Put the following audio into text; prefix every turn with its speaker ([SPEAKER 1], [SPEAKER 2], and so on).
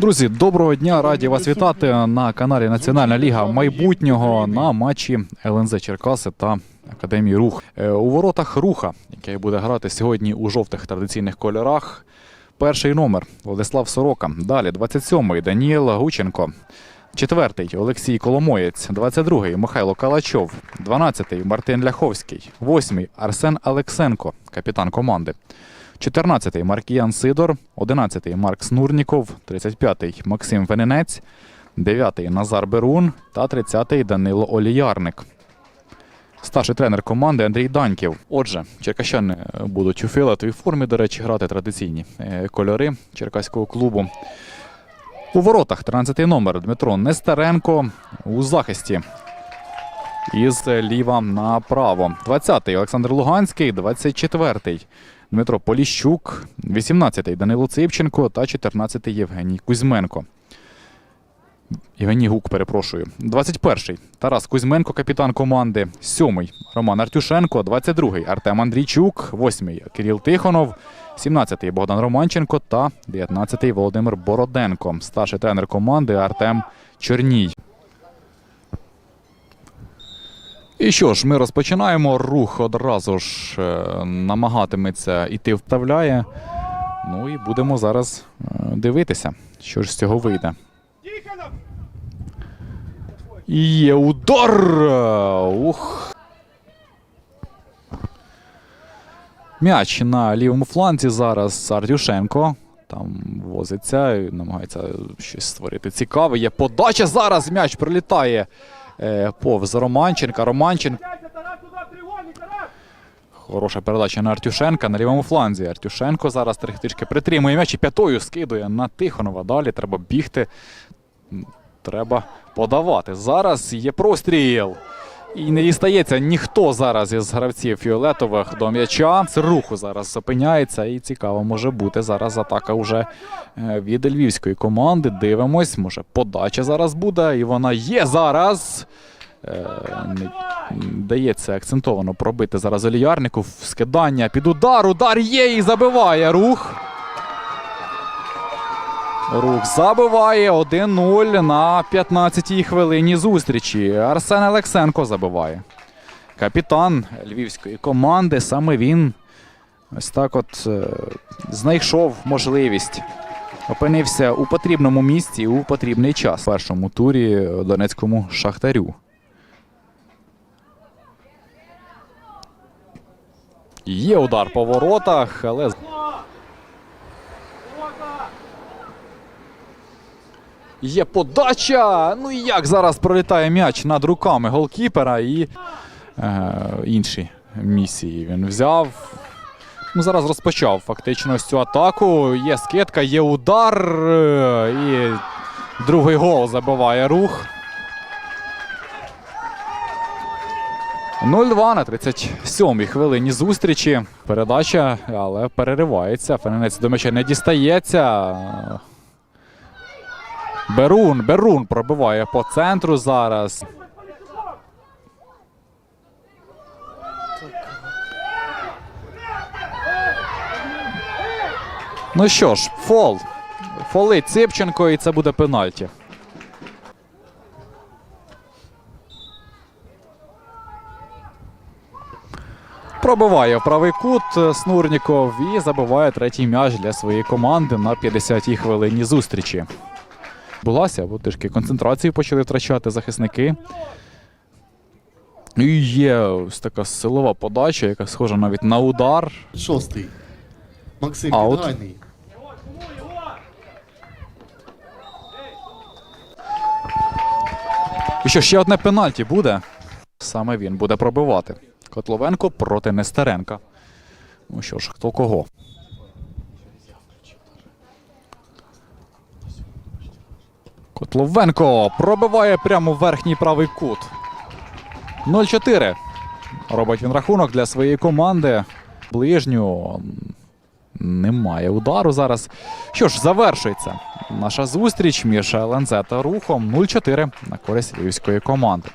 [SPEAKER 1] Друзі, доброго дня! Раді вас вітати на каналі Національна Ліга майбутнього на матчі ЛНЗ Черкаси та Академії Рух. Е, У воротах руха, який буде грати сьогодні у жовтих традиційних кольорах. Перший номер Владислав Сорока. Далі 27-й Даніел Гученко. Четвертий Олексій Коломоєць, 22-й Михайло Калачов, 12-й Мартин Ляховський, 8-й Арсен Алексенко, капітан команди. 14-й Маркіян Сидор, 11-й Марк Снурніков, 35-й Максим Вененець, 9-й Назар Берун та 30-й Данило Оліярник. Старший тренер команди Андрій Даньків. Отже, черкащани е, будуть у фіолетовій формі, до речі, грати традиційні е, кольори черкаського клубу. У воротах 13-й номер Дмитро Нестеренко у захисті. Із ліва направо. 20-й Олександр Луганський, 24-й Дмитро Поліщук, 18-й Данило Ципченко та 14-й Євгеній Кузьменко. Євгеній Гук, перепрошую. 21-й Тарас Кузьменко, капітан команди. 7-й Роман Артюшенко, 22-й Артем Андрійчук, 8-й Кирил Тихонов, 17-й Богдан Романченко та 19-й Володимир Бороденко. Старший тренер команди Артем Чорній. І що ж, ми розпочинаємо. Рух одразу ж е, намагатиметься іти вправляє. Ну і будемо зараз е, дивитися, що ж з цього вийде. Є удар! Ух! М'яч на лівому фланзі зараз Артюшенко. Там возиться намагається щось створити цікаве. Є подача зараз. М'яч прилітає повз Романченка. Романченко. Хороша передача на Артюшенка на лівому фланзі. Артюшенко зараз трішки притримує м'яч і п'ятою скидує на Тихонова. Далі треба бігти. Треба подавати. Зараз є простріл. І не дістається ніхто зараз із гравців фіолетових до м'яча. З руху зараз зупиняється. І цікаво може бути зараз атака вже е, від львівської команди. Дивимось, може подача зараз буде. І вона є зараз. Е, не дається акцентовано пробити зараз Оліярнику. Скидання під удар. Удар є і забиває рух. Рух забиває 1-0 на 15-й хвилині зустрічі. Арсен Олексенко забиває. Капітан львівської команди. Саме він ось так от е, знайшов можливість. Опинився у потрібному місці у потрібний час. В першому турі Донецькому Шахтарю. Є удар по воротах, але Є подача. Ну і як зараз пролітає м'яч над руками голкіпера і е, інші місії він взяв. Ну, зараз розпочав фактично цю атаку. Є скидка, є удар. е, І другий гол забиває рух. 0-2 на 37-й хвилині зустрічі. Передача, але переривається. Фененець до м'яча не дістається. Берун, Берун пробиває по центру зараз. Ну що ж, фол. Фолить Ципченко, і це буде пенальті. Пробиває в правий кут Снурніков і забиває третій м'яч для своєї команди на 50-й хвилині зустрічі. Булася, бо трішки концентрацію почали втрачати захисники. І є ось така силова подача, яка схожа навіть на удар.
[SPEAKER 2] Шостий. Максим
[SPEAKER 1] Аут.
[SPEAKER 2] Підгайний.
[SPEAKER 1] І що ще одне пенальті буде. Саме він буде пробивати. Котловенко проти Нестеренка. Ну що ж, хто кого? Котловенко пробиває прямо в верхній правий кут. 0-4. Робить він рахунок для своєї команди. Ближню немає удару зараз. Що ж, завершується наша зустріч між ЛНЗ та рухом 0-4 на користь львівської команди.